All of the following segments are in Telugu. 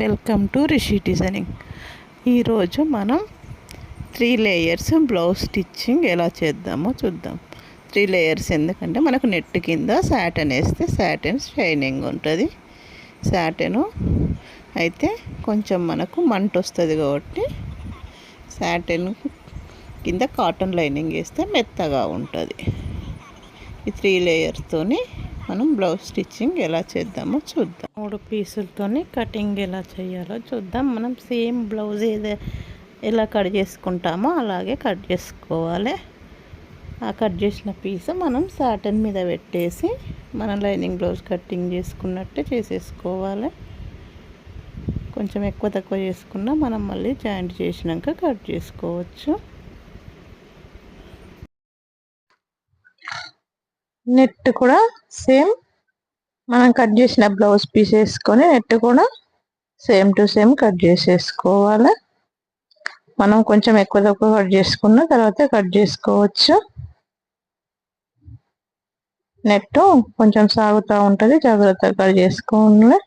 వెల్కమ్ టు రిషి డిజైనింగ్ ఈరోజు మనం త్రీ లేయర్స్ బ్లౌజ్ స్టిచ్చింగ్ ఎలా చేద్దామో చూద్దాం. త్రీ లేయర్స్ ఎందుకంటే మనకు నెట్ కింద శాటన్ వేస్తే శాటన్ షైనింగ్ ఉంటుంది. శాటను అయితే కొంచెం మనకు మంట వస్తుంది కాబట్టి శాటన్ కింద కాటన్ లైనింగ్ వేస్తే మెత్తగా ఉంటుంది. ఈ త్రీ లేయర్స్తోని మనం బ్లౌజ్ స్టిచ్చింగ్ ఎలా చేద్దామో చూద్దాం. మూడు పీసులతోని కటింగ్ ఎలా చేయాలో చూద్దాం. మనం సేమ్ బ్లౌజ్ ఏదో ఎలా కట్ చేసుకుంటామో అలాగే కట్ చేసుకోవాలి. ఆ కట్ చేసిన పీస్ మనం సాటన్ మీద పెట్టేసి మనం లైనింగ్ బ్లౌజ్ కటింగ్ చేసుకున్నట్టే చేసేసుకోవాలి. కొంచెం ఎక్కువ తక్కువ చేసుకున్నా మనం మళ్ళీ జాయింట్ చేసినాక కట్ చేసుకోవచ్చు. నెట్ కూడా సేమ్. మనం కట్ చేసిన బ్లౌజ్ పీస్ వేసుకొని నెట్ కూడా సేమ్ టు సేమ్ కట్ చేసేసుకోవాలి. మనం కొంచెం ఎక్కువ తక్కువ కట్ చేసుకున్న తర్వాత కట్ చేసుకోవచ్చు. నెట్ కొంచెం సాగుతూ ఉంటుంది జాగ్రత్తగా కట్ చేసుకోవాలి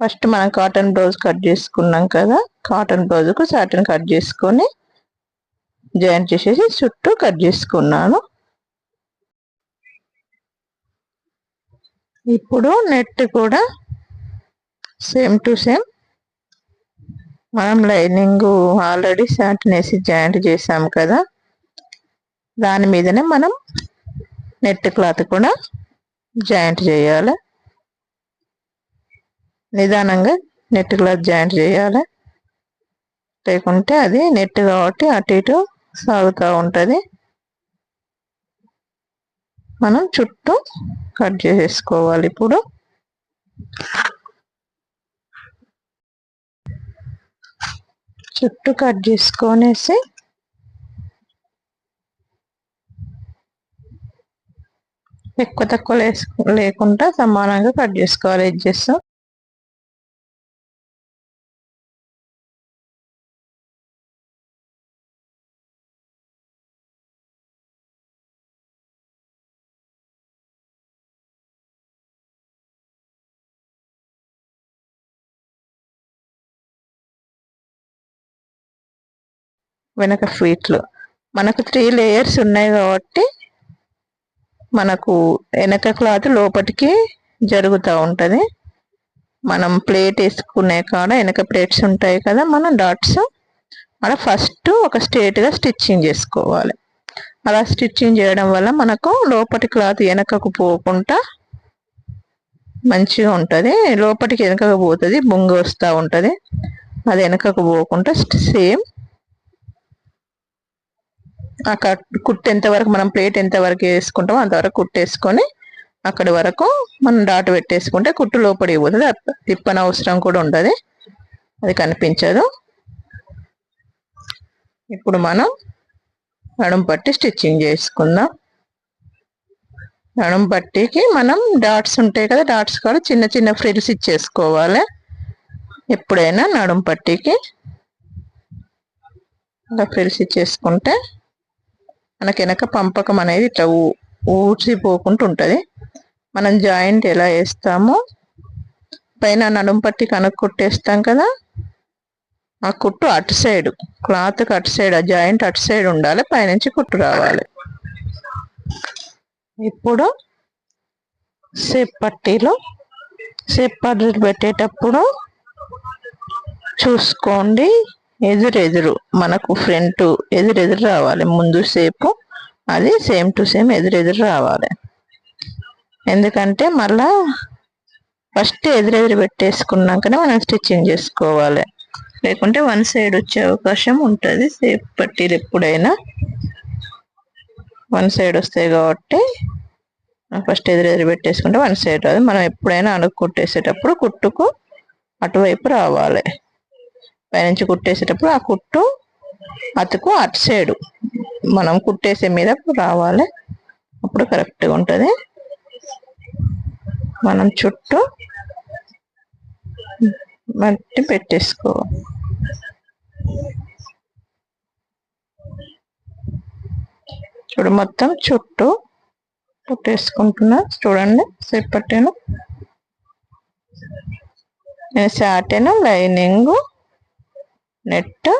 ఫస్ట్ మనం కాటన్ బ్లౌజ్ కట్ చేసుకున్నాం కదా కాటన్ బ్లౌజ్కు సాటన్ కట్ చేసుకొని జాయింట్ చేసేసి చుట్టూ కట్ చేసుకున్నాను. ఇప్పుడు నెట్ కూడా సేమ్ టు సేమ్ మనం లైనింగ్ ఆల్రెడీ సాటిన్ వేసి జాయింట్ చేసాం కదా. దాని మీదనే మనం నెట్ క్లాత్ కూడా జాయింట్ చేయాలి. నిదానంగా నెట్ క్లాత్ జాయింట్ చేయాలి. లేకుంటే అది నెట్ కాబట్టి అటు ఇటు సాగుతూ ఉంటుంది. మనం చుట్టూ కట్ చేసేసుకోవాలి ఇప్పుడు. చుట్టూ కట్ చేసుకొనేసి ఎక్కువ తక్కువ లేకుండా సమానంగా కట్ చేసుకోవాలి ఎడ్జెస్ వెనక ఫీట్లు మనకు త్రీ లేయర్స్ ఉన్నాయి కాబట్టి మనకు వెనక క్లాత్ లోపలికి జరుగుతూ ఉంటుంది. మనం ప్లేట్ వేసుకునే కాడ వెనక ప్లేట్స్ ఉంటాయి కదా మనం డాట్స్ అలా ఫస్ట్ ఒక స్ట్రేట్గా స్టిచ్చింగ్ చేసుకోవాలి. అలా స్టిచ్చింగ్ చేయడం వల్ల మనకు లోపటి క్లాత్ వెనకకు పోకుండా మంచిగా ఉంటుంది. లోపలికి వెనకకు పోతుంది బొంగు వస్తూ ఉంటుంది. అది వెనకకు పోకుండా సేమ్ ఆ కుట్టు ఎంతవరకు మనం ప్లేట్ ఎంతవరకు వేసుకుంటామో అంతవరకు కుట్టేసుకొని అక్కడి వరకు మనం డాట్ పెట్టేసుకుంటే కుట్టు లోపడి పోతుంది. తిప్పని అవసరం కూడా ఉండదు. అది కనిపించదు. ఇప్పుడు మనం నడుము పట్టి స్టిచ్చింగ్ చేసుకుందాం. నడుము పట్టికి మనం డాట్స్ ఉంటాయి కదా డాట్స్ కూడా చిన్న చిన్న ఫ్రిల్స్ ఇచ్చేసుకోవాలి. ఎప్పుడైనా నడుము పట్టికి అలా ఫ్రిల్స్ ఇచ్చేసుకుంటే మనకి వెనక పంపకం అనేది ఇట్లా ఊడ్చిపోకుండా ఉంటుంది మనం జాయింట్ ఎలా వేస్తామో పైన నడుము పట్టి కనుక కుట్టేస్తాం కదా ఆ కుట్టు అటు సైడ్ క్లాత్కి అటు సైడ్ ఆ జాయింట్ అటు సైడ్ ఉండాలి పైనుంచి కుట్టు రావాలి. ఇప్పుడు సేప్ పట్టీలో సేప్ పెట్టేటప్పుడు చూసుకోండి. ఎదురెదురు మనకు ఫ్రంట్ ఎదురెదురు రావాలి. ముందు సేపు అది సేమ్ టు సేమ్ ఎదురెదురు రావాలి. ఎందుకంటే మళ్ళా ఫస్ట్ ఎదురెదురు పెట్టేసుకున్నాకనే మనం స్టిచ్చింగ్ చేసుకోవాలి. లేకుంటే వన్ సైడ్ వచ్చే అవకాశం ఉంటుంది. సేఫ్ పట్టీలు ఎప్పుడైనా వన్ సైడ్ వస్తాయి కాబట్టి ఫస్ట్ ఎదురెదురు పెట్టేసుకుంటే వన్ సైడ్ రాదు. మనం ఎప్పుడైనా అడుగు కుట్టేసేటప్పుడు కుట్టుకు అటువైపు రావాలి. పైనుంచి కుట్టేసేటప్పుడు ఆ కుట్టు అతుకు అటు సైడు మనం కుట్టేసే మీద రావాలి. అప్పుడు కరెక్ట్గా ఉంటుంది. మనం చుట్టూ మట్టి పెట్టేసుకో చూడు మొత్తం చుట్టూ పెట్టేసుకుంటున్నా చూడండి సేపట్టేను నేను satin lining net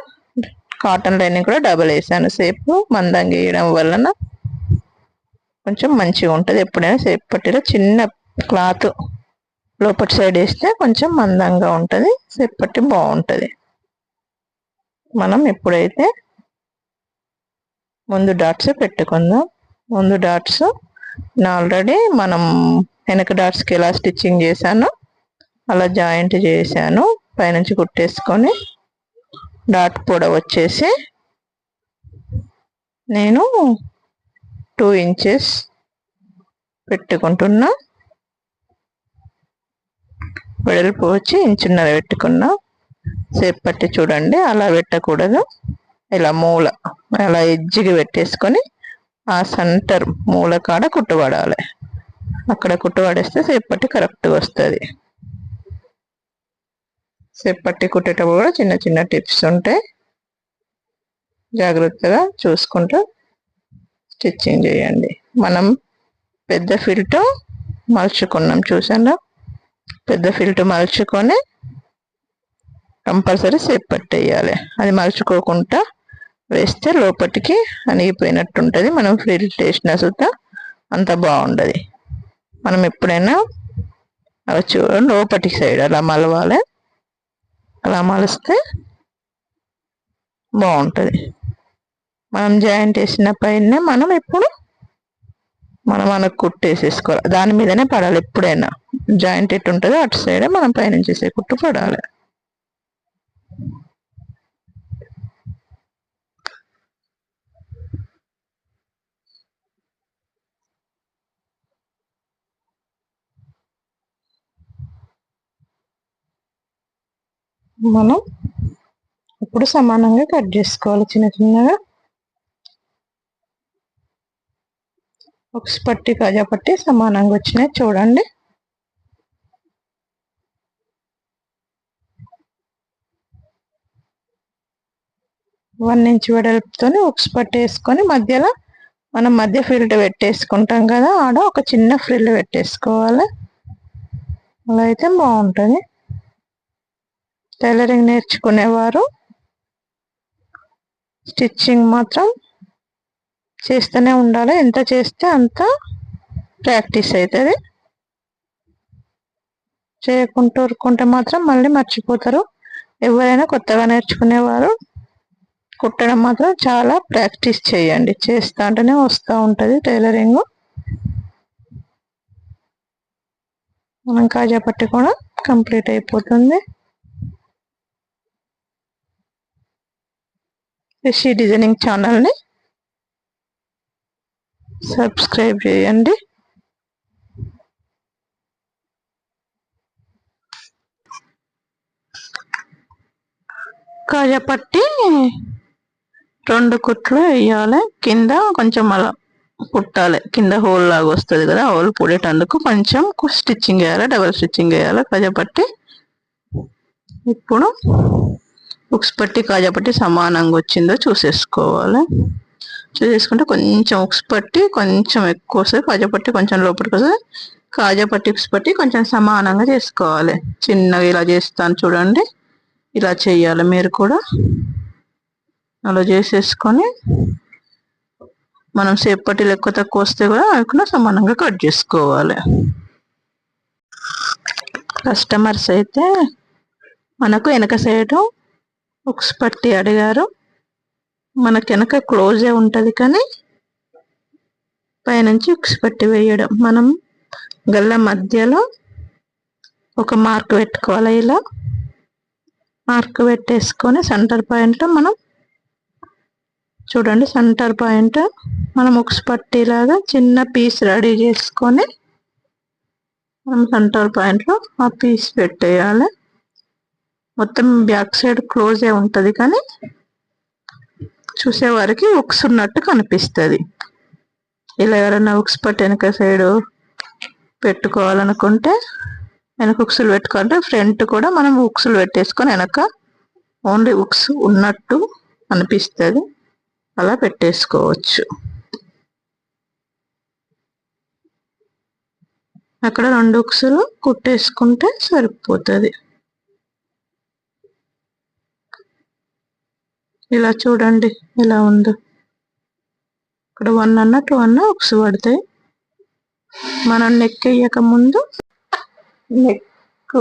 cotton lining కూడా డబల్ వేసాను. సేపు మందంగా వేయడం వలన కొంచెం మంచిగా ఉంటుంది. ఎప్పుడైనా సేపు పట్టిలో చిన్న క్లాత్ లోపటి సైడ్ వేస్తే కొంచెం మందంగా ఉంటుంది. సేపు పట్టి బాగుంటుంది. మనం ఎప్పుడైతే ముందు డాట్స్ పెట్టుకుందాం. ముందు డాట్స్ ఆల్రెడీ మనం వెనక డాట్స్కి ఎలా స్టిచ్చింగ్ చేశానో అలా జాయింట్ చేశాను. పైనుంచి కుట్టేసుకొని డాట్ పొడవు వచ్చేసి నేను టూ ఇంచెస్ పెట్టుకుంటున్నా. వెడల్పు వచ్చి ఇంచున్నర పెట్టుకున్నా. సేపు పట్టి చూడండి అలా పెట్టకూడదు. ఇలా మూల అలా ఎజ్జికి పెట్టేసుకొని ఆ సెంటర్ మూల కాడ కుట్టుబడాలి. అక్కడ కుట్టుబడేస్తే సేపు పట్టి కరెక్ట్గా వస్తుంది. సేపట్టి కుట్టేటప్పుడు కూడా చిన్న చిన్న టిప్స్ ఉంటాయి జాగ్రత్తగా చూసుకుంటూ స్టిచ్చింగ్ చేయండి. మనం పెద్ద ఫిల్ట్ మలుచుకున్నాం చూసారా పెద్ద ఫిల్ట్ మలుచుకొని కంపల్సరీ సేపు పట్టేయాలి. అది మలుచుకోకుండా వేస్తే లోపలికి అణిగిపోయినట్టు ఉంటుంది మనం ఫిల్ట్ వేసిన సుత అంత బాగుండదు. మనం ఎప్పుడైనా అలా చూడండి లోపటి సైడ్ అలా మలవాలి. అలా మలిస్తే బాగుంటుంది. మనం జాయింట్ వేసిన పైన మనం ఎప్పుడు మనం మనకు కుట్టేసేసుకోవాలి. దాని మీదనే పడాలి ఎప్పుడైనా. జాయింట్ ఎట్టు ఉంటుందో అటు సైడే మనం పైన చేసే కుట్టు పడాలి. మనం ఇప్పుడు సమానంగా కట్ చేసుకోవాలి చిన్న చిన్నగా. ఒక పట్టి కాజా పట్టి సమానంగా వచ్చినాయి చూడండి. వన్ ఇంచ్ వెడల్పుతోని ఒక పట్టి వేసుకొని మధ్యలో మనం మధ్య ఫిల్డ్ పెట్టేసుకుంటాం కదా ఆడ ఒక చిన్న ఫ్రిల్ పెట్టేసుకోవాలి. అలా అయితే బాగుంటుంది. టైలరింగ్ నేర్చుకునేవారు. స్టిచ్చింగ్ మాత్రం చేస్తూనే ఉండాలి. ఎంత చేస్తే అంత ప్రాక్టీస్ అవుతుంది చేయకుండా ఊరుకుంటే మాత్రం మళ్ళీ మర్చిపోతారు. ఎవరైనా కొత్తగా నేర్చుకునేవారు. కుట్టడం మాత్రం చాలా ప్రాక్టీస్ చేయండి. చేస్తా అంటేనే వస్తూ ఉంటుంది టైలరింగ్. మనం కాజా పట్టి కూడా కంప్లీట్ అయిపోతుంది. రిషి డిజైనింగ్ ఛానల్ని సబ్స్క్రైబ్ చేయండి. కాజపట్టి రెండు కుట్లు వేయాలి. కింద కొంచెం అలా కుట్టాలి. కింద హోల్ లాగా వస్తుంది కదా హోల్ పుడేటందుకు కొంచెం స్టిచ్చింగ్ వేయాలి డబల్ స్టిచ్చింగ్ వేయాలి కాజపట్టి. ఇప్పుడు ఉక్స్ పట్టి కాజా పట్టి సమానంగా వచ్చిందో చూసేసుకోవాలి. చూసేసుకుంటే కొంచెం ఉక్స్ పట్టి కొంచెం ఎక్కువ వస్తుంది కాజా పట్టి కొంచెం లోపలికి వస్తుంది కాజా పట్టి ఉక్స్ పట్టి కొంచెం సమానంగా చేసుకోవాలి. చిన్నగా ఇలా చేస్తాను చూడండి. ఇలా చేయాలి మీరు కూడా. అలా చేసేసుకొని మనం సేపటి ఎక్కువ తక్కువ వస్తే కూడా అవి కూడా సమానంగా కట్ చేసుకోవాలి. కస్టమర్స్ అయితే మనకు వెనక సైడు ఉక్స్ పట్టి అడిగారు. మనకి వెనక క్లోజే ఉంటుంది కానీ పైనుంచి ఉక్స్ పట్టి వేయడం. మనం గల్ల మధ్యలో ఒక మార్క్ పెట్టుకోవాలి ఇలా. మార్క్ పెట్టేసుకొని సెంటర్ పాయింట్ మనం చూడండి సెంటర్ పాయింట్ మనం ఉక్స్ పట్టిలాగా చిన్న పీస్ రెడీ చేసుకొని మనం సెంటర్ పాయింట్లో ఆ పీస్ పెట్టేయాలి. మొత్తం బ్యాక్ సైడ్ క్లోజే ఉంటుంది కానీ చూసేవారికి ఉక్స్ ఉన్నట్టు కనిపిస్తుంది. ఇలా ఎవరైనా ఉక్స్ పట్టి వెనక సైడు పెట్టుకోవాలనుకుంటే వెనక ఉక్సులు పెట్టుకుంటే ఫ్రంట్ కూడా మనం ఉక్సులు పెట్టేసుకొని వెనక ఓన్లీ ఉక్స్ ఉన్నట్టు అనిపిస్తుంది. అలా పెట్టేసుకోవచ్చు. అక్కడ రెండు ఉక్సులు కుట్టేసుకుంటే సరిపోతుంది. ఇలా చూడండి ఎలా ఉందో. ఇక్కడ వన్ అన్న టూ అన్న ఉక్స్ పడతాయి. మనం నెక్ వేయక ముందు నెక్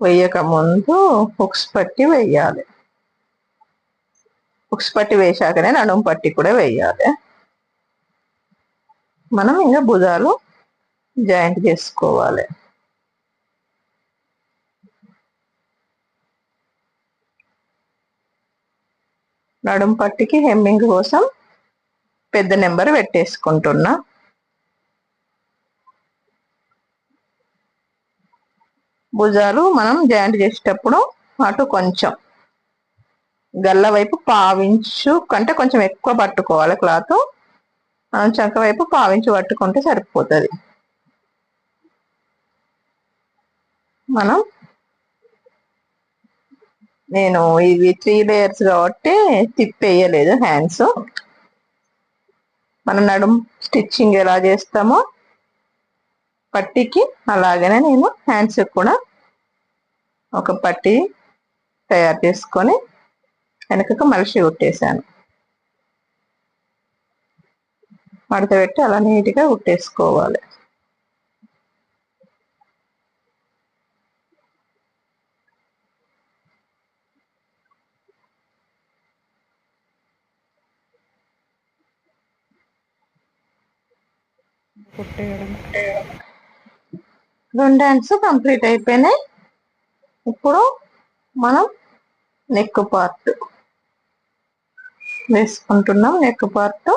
వేయక ముందు హుక్స్ పట్టి వేయాలి. హుక్స్ పట్టి వేసాకనే నడుము పట్టి కూడా వేయాలి. మనం ఇంకా భుజాలు జాయింట్ చేసుకోవాలి. నడుం పట్టికి హెమ్మింగ్ కోసం పెద్ద నెంబర్ పెట్టేసుకుంటున్నా. భుజాలు మనం జాయింట్ చేసేటప్పుడు అటు కొంచెం గల్ల వైపు పావించు కంటే కొంచెం ఎక్కువ పట్టుకోవాలి క్లాత్. మనం చక్క వైపు పావించు పట్టుకుంటే సరిపోతుంది. మనం నేను ఇవి త్రీ లేయర్స్ కాబట్టి తిప్పేయలేదు హ్యాండ్స్ మన నడుం స్టిచ్చింగ్ ఎలా చేస్తామో పట్టికి అలాగనే నేను హ్యాండ్స్ కూడా ఒక పట్టి తయారు చేసుకొని వెనకకు మలిసి కుట్టేశాను. మడత పెట్టి అలా నీట్గా కుట్టేసుకోవాలి. రెండు హ్యాండ్స్ కంప్లీట్ అయిపోయినాయి. ఇప్పుడు మనం నెక్ పార్ట్ వేసుకుంటున్నాం. నెక్ పార్ట్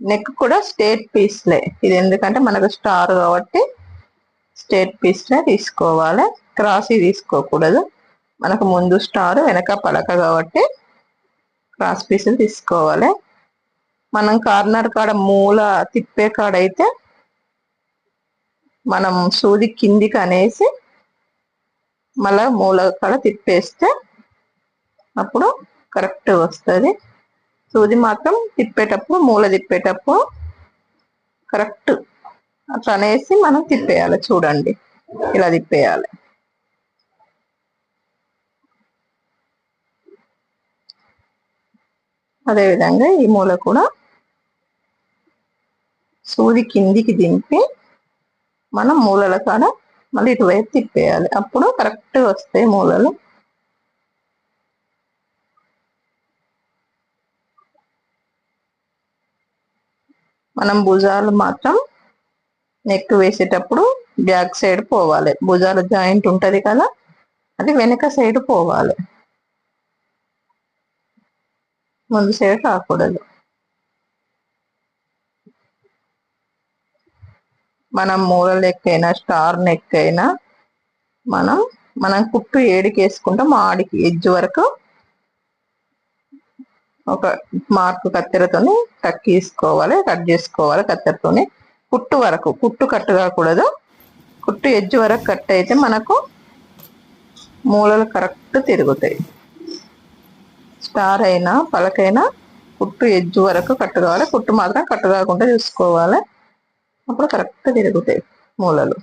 నెక్ కూడా స్టేట్ పీస్లే ఇది ఎందుకంటే మనకు స్టార్ కాబట్టి స్టేట్ పీస్లే తీసుకోవాలి. క్రాసీ తీసుకోకూడదు. మనకు ముందు స్టార్ వెనక పలక కాబట్టి క్రాస్ పీసులు తీసుకోవాలి. మనం కార్నర్ కాడ మూల తిప్పే కాడ అయితే మనం సూది కిందికి అనేసి మళ్ళా మూల కాడ తిప్పేస్తే అప్పుడు కరెక్ట్ వస్తుంది. సూది మాత్రం తిప్పేటప్పుడు మూల తిప్పేటప్పుడు కరెక్ట్ అట్లా అనేసి మనం తిప్పేయాలి చూడండి. ఇలా తిప్పేయాలి. అదేవిధంగా ఈ మూల కూడా సూది కిందికి దింపి మనం మూలల కాడ మళ్ళీ ఇటువైపు తిప్పేయాలి. అప్పుడు కరెక్ట్ వస్తాయి మూలలు. మనం భుజాలు మాత్రం నెక్ వేసేటప్పుడు బ్యాక్ సైడ్ పోవాలి. భుజాల జాయింట్ ఉంటుంది కదా అది వెనక సైడ్ పోవాలి. ముందు సైడ్ రాకూడదు. మనం మూల లెక్క అయినా స్టార్ నెక్ అయినా మనం మనం కుట్టు ఏడికి వేసుకుంటాం ఆడికి ఎడ్జ్ వరకు ఒక మార్క్ కత్తెరతోని కట్ తీసుకోవాలి కట్ చేసుకోవాలి కత్తెరతోని. కుట్టు వరకు కుట్టు కట్టు కాకూడదు. కుట్టు ఎడ్జ్ వరకు కట్ అయితే మనకు మూలలు కరెక్ట్ తిరుగుతాయి. స్టార్ అయినా పలకైనా కుట్టు ఎడ్జ్ వరకు కట్టు కావాలి. కుట్టు మాత్రం కట్టు కాకుండా చూసుకోవాలి. అప్పుడు కరెక్ట్ తిరుగుతాయి మూలలు.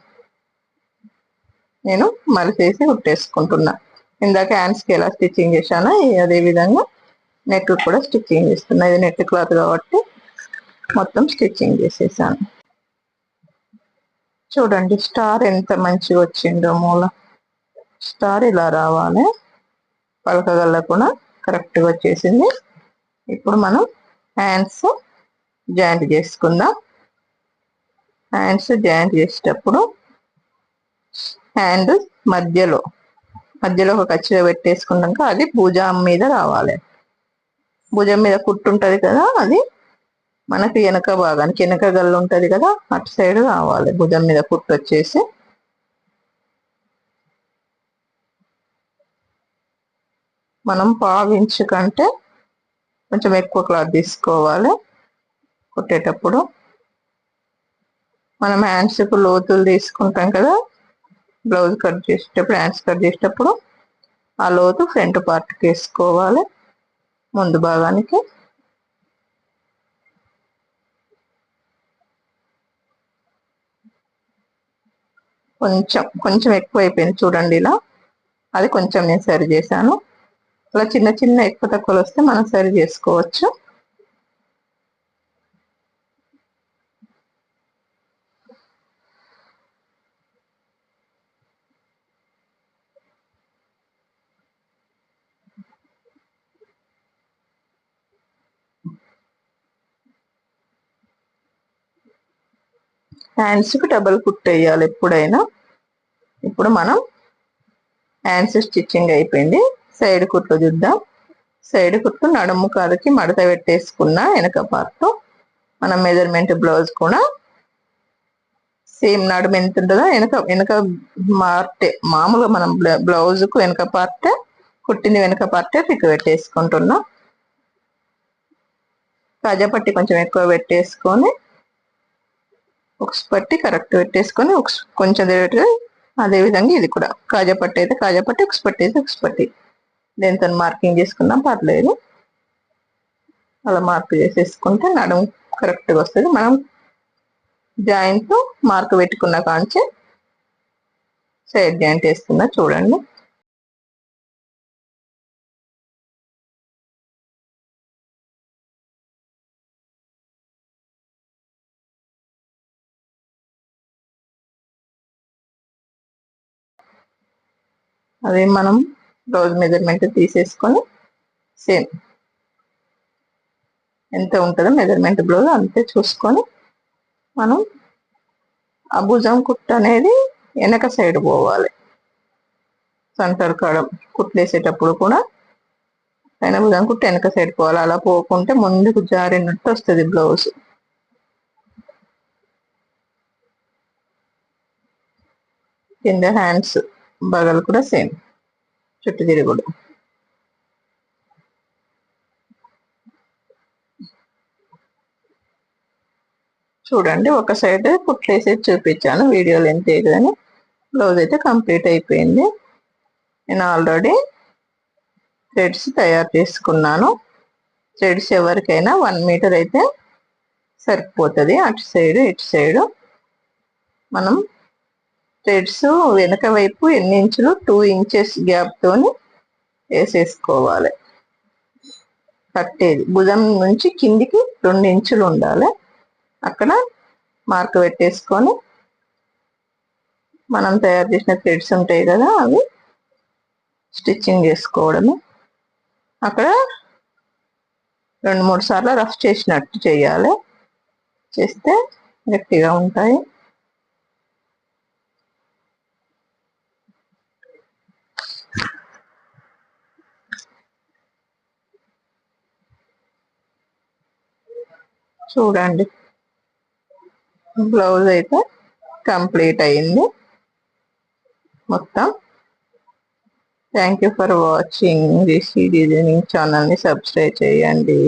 నేను మలిసేసి కుట్టేసుకుంటున్నా ఇందాక హ్యాండ్స్కి ఎలా స్టిచ్చింగ్ చేశానో అదే విధంగా నెక్ కూడా స్టిచ్చింగ్ చేస్తున్నా. ఇది నెట్ క్లాత్ కాబట్టి మొత్తం స్టిచ్చింగ్ చేసేసాను. చూడండి స్టార్ ఎంత మంచిగా వచ్చిందో మూల. స్టార్ ఇలా రావాలి. పలకగల్ల కూడా కరెక్ట్గా వచ్చేసింది. ఇప్పుడు మనం హ్యాండ్స్ జాయింట్ చేసుకుందాం. హ్యాండ్స్ జాయింట్ చేసేటప్పుడు హ్యాండ్ మధ్యలో మధ్యలో ఒక కచ్చిర పెట్టేసుకున్నాక అది భుజం మీద రావాలి. భుజం మీద కుట్టు ఉంటుంది కదా అది మనకి వెనక భాగానికి వెనక గల్లు ఉంటుంది కదా అటు సైడ్ రావాలి. భుజం మీద కుట్టు వచ్చేసి. మనం పావించు కంటే కొంచెం ఎక్కువ క్లాత్ తీసుకోవాలి. కుట్టేటప్పుడు మనం హ్యాండ్స్కు లోతులు తీసుకుంటాం కదా బ్లౌజ్ కట్ చేసేటప్పుడు హ్యాండ్స్ కట్ చేసేటప్పుడు ఆ లోతు ఫ్రంట్ పార్ట్కి వేసుకోవాలి. ముందు భాగానికి. కొంచెం కొంచెం ఎక్కువ అయిపోయింది చూడండి ఇలా. అది కొంచెం నేను సరి చేశాను. అలా చిన్న చిన్న ఎక్కువ తక్కువలు వస్తే మనం సరి చేసుకోవచ్చు. హ్యాండ్స్కి డబల్ కుట్ వేయాలి ఎప్పుడైనా. ఇప్పుడు మనం హ్యాండ్స్ స్టిచ్చింగ్ అయిపోయింది. సైడ్ కుట్లు చూద్దాం. సైడ్ కుట్లు నడుము కాదుకి మడత పెట్టేసుకున్న వెనక పార్ట్ మన మెజర్మెంట్ బ్లౌజ్ కూడా సేమ్ నడుము ఎంత ఉంటుందో వెనక వెనక మార్టే మామూలుగా మనం బ్లౌజ్కు వెనక పార్టే కుట్టింది వెనక పార్టే పిక్ పెట్టేసుకుంటున్నాం. కాజా కొంచెం ఎక్కువ పెట్టేసుకొని ఉక్స్ పట్టి కరెక్ట్ పెట్టేసుకొని ఉక్స్ కొంచెం అదే అదేవిధంగా ఇది కూడా. కాజా పట్టి అయితే కాజా పట్టి ఉక్స్ పట్టి అయితే ఉక్స్ పట్టి. దేనితో మార్కింగ్ చేసుకున్నాం పర్లేదు. అలా మార్క్ చేసేసుకుంటే నడుము కరెక్ట్గా వస్తుంది. మనం జాయింట్ మార్క్ పెట్టుకున్న కాంచి సైడ్ జాయింట్ వేస్తున్నా. చూడండి. అదే మనం రోజు మెజర్మెంట్ తీసేసుకొని సేమ్ ఎంత ఉంటుందో మెజర్మెంట్ బ్లౌజ్ అంతే చూసుకొని మనం ఆ భుజం కుట్టు అనేది వెనక సైడ్ పోవాలి. సెంటర్ కాడం కుట్లేసేటప్పుడు కూడా పైన భుజం కుట్టు వెనక సైడ్ పోవాలి. అలా పోకుంటే ముందుకు జారినట్టు వస్తుంది బ్లౌజ్. కింద హ్యాండ్స్ బగల్ కూడా సేమ్. చుట్టు తిరుగుడు. చూడండి ఒక సైడ్ కుట్లేసి చూపించాను. వీడియోలు ఎంత అని బ్లౌజ్ అయితే కంప్లీట్ అయిపోయింది. నేను ఆల్రెడీ థ్రెడ్స్ తయారు చేసుకున్నాను. థ్రెడ్స్ ఎవరికైనా వన్ మీటర్ అయితే సరిపోతుంది. అటు సైడ్ ఇటు సైడు. మనం థ్రెడ్స్ వెనక వైపు ఎన్ని ఇంచులు? టూ ఇంచెస్ గ్యాప్తోని వేసేసుకోవాలి. కట్టేది. భుజం నుంచి కిందికి రెండు ఇంచులు ఉండాలి. అక్కడ మార్క్ పెట్టేసుకొని మనం తయారు చేసిన థ్రెడ్స్ ఉంటాయి కదా అవి స్టిచ్చింగ్ చేసుకోవడము. అక్కడ రెండు మూడు సార్లు రఫ్ చేసినట్టు చేయాలి. చేస్తే గట్టిగా ఉంటాయి. చూడండి. బ్లౌజ్ అయితే కంప్లీట్ అయింది. మొత్తం. Thank you for watching this designing ఛానల్ని సబ్స్క్రైబ్ చేయండి.